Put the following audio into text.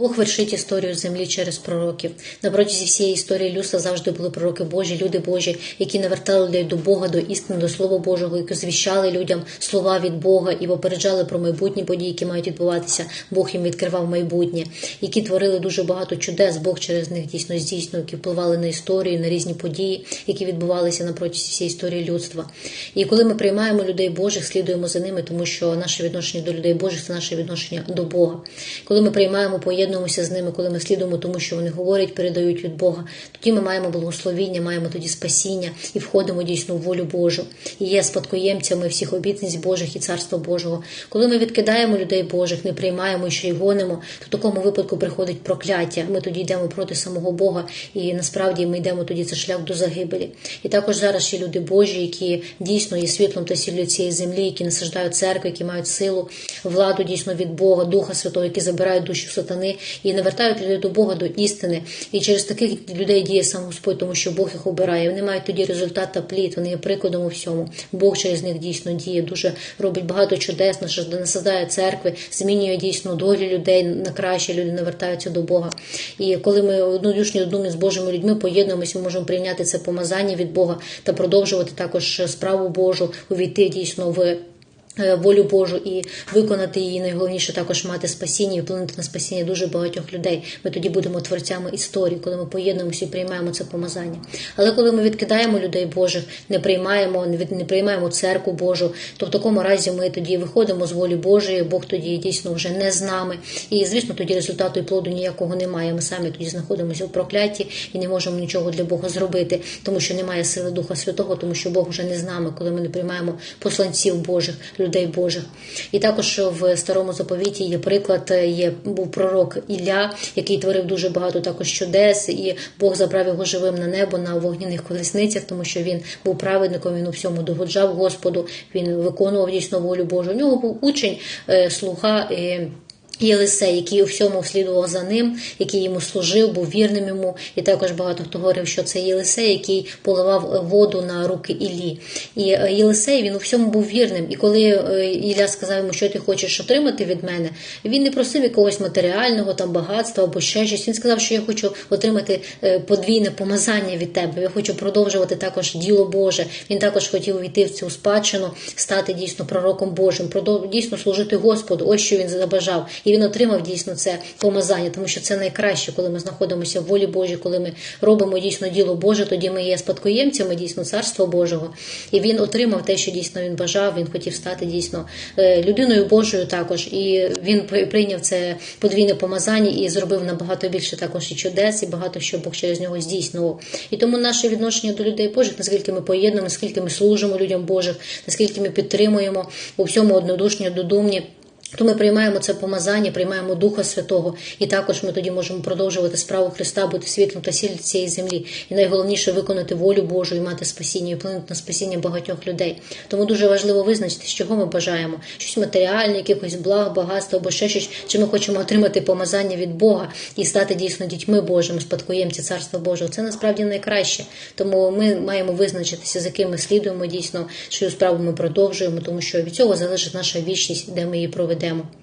Бог вершить історію землі через пророків. На протязі всієї історії людства завжди були пророки Божі, люди Божі, які навертали людей до Бога, до істини, до Слова Божого, які звіщали людям слова від Бога і попереджали про майбутні події, які мають відбуватися. Бог їм відкривав майбутнє, які творили дуже багато чудес. Бог через них дійсно здійснював, які впливали на історію, на різні події, які відбувалися на протязі всієї історії людства. І коли ми приймаємо людей Божих, слідуємо за ними, тому що наше відношення до людей Божих це наше відношення до Бога. Коли ми приймаємо поєднання поєднуємося з ними, коли ми слідуємо тому, що вони говорять, передають від Бога. Тоді ми маємо благословіння, маємо тоді спасіння і входимо дійсно в волю Божу. І є спадкоємцями всіх обітниць Божих і царства Божого. Коли ми відкидаємо людей Божих, не приймаємо і ще й гонимо, то в такому випадку приходить прокляття. Ми тоді йдемо проти самого Бога, і насправді ми йдемо тоді це шлях до загибелі. І також зараз ще люди Божі, які дійсно є світлом та сіллю цієї землі, які насаждають церкви, які мають силу, владу дійсно від Бога, Духа Святого, які забирають душу сатани і навертають людей до Бога, до істини. І через таких людей діє сам Господь, тому що Бог їх обирає. Вони мають тоді результат та плід, вони є прикладом у всьому. Бог через них дійсно діє, дуже робить багато чудес, насадає церкви, змінює дійсно долі людей на краще, люди навертаються до Бога. І коли ми однодушні одними з Божими людьми поєднуємося, ми можемо прийняти це помазання від Бога та продовжувати також справу Божу, увійти дійсно в. Е, волю Божу і виконати її найголовніше також мати спасіння і вплинути на спасіння дуже багатьох людей. Ми тоді будемо творцями історії, коли ми поєднуємося і приймаємо це помазання. Але коли ми відкидаємо людей Божих, не приймаємо, не приймаємо церкву Божу, то в такому разі ми тоді виходимо з волі Божої, Бог тоді дійсно вже не з нами. І звісно, тоді результату і плоду ніякого немає. Ми самі тоді знаходимося в прокляті і не можемо нічого для Бога зробити, тому що немає сили Духа Святого, тому що Бог вже не з нами, коли ми не приймаємо посланців Божих людей Божих. І також в старому заповіті є приклад, є був пророк Ілля, який творив дуже багато також чудес, і Бог забрав його живим на небо на вогняних колесницях, тому що він був праведником, він у всьому догоджав Господу, він виконував дійсно волю Божу. У нього був учень, е, слуга. Єлисей, який у всьому слідував за ним, який йому служив, був вірним йому, і також багато хто говорив, що це Єлисей, який поливав воду на руки Іллі. І е, Єлисей він у всьому був вірним. І коли е, Ілля сказав йому, що ти хочеш отримати від мене, він не просив якогось матеріального там багатства або ще щось. Він сказав, що я хочу отримати е, подвійне помазання від тебе. Я хочу продовжувати також діло Боже. Він також хотів увійти в цю спадщину, стати дійсно пророком Божим, дійсно служити Господу. Ось що він забажав і він отримав дійсно це помазання, тому що це найкраще, коли ми знаходимося в волі Божій, коли ми робимо дійсно діло Боже, тоді ми є спадкоємцями дійсно царства Божого. І він отримав те, що дійсно він бажав. Він хотів стати дійсно е, людиною Божою також. І він прийняв це подвійне помазання і зробив набагато більше також і чудес, і багато що Бог через нього здійснював. І тому наше відношення до людей Божих, наскільки ми поєднуємо, наскільки ми служимо людям Божих, наскільки ми підтримуємо у всьому однодушні, додумні. То ми приймаємо це помазання, приймаємо Духа Святого, і також ми тоді можемо продовжувати справу Христа, бути світлом та сіль цієї землі. І найголовніше виконати волю Божу і мати спасіння, і вплинути на спасіння багатьох людей. Тому дуже важливо визначити, чого ми бажаємо, щось матеріальне, якихось благ, багатство або ще щось, чи ми хочемо отримати помазання від Бога і стати дійсно дітьми Божими, спадкоємці Царства Божого. Це насправді найкраще. Тому ми маємо визначитися, з яким ми слідуємо дійсно, чию справу ми продовжуємо, тому що від цього залежить наша вічність, де ми її проведемо. demo.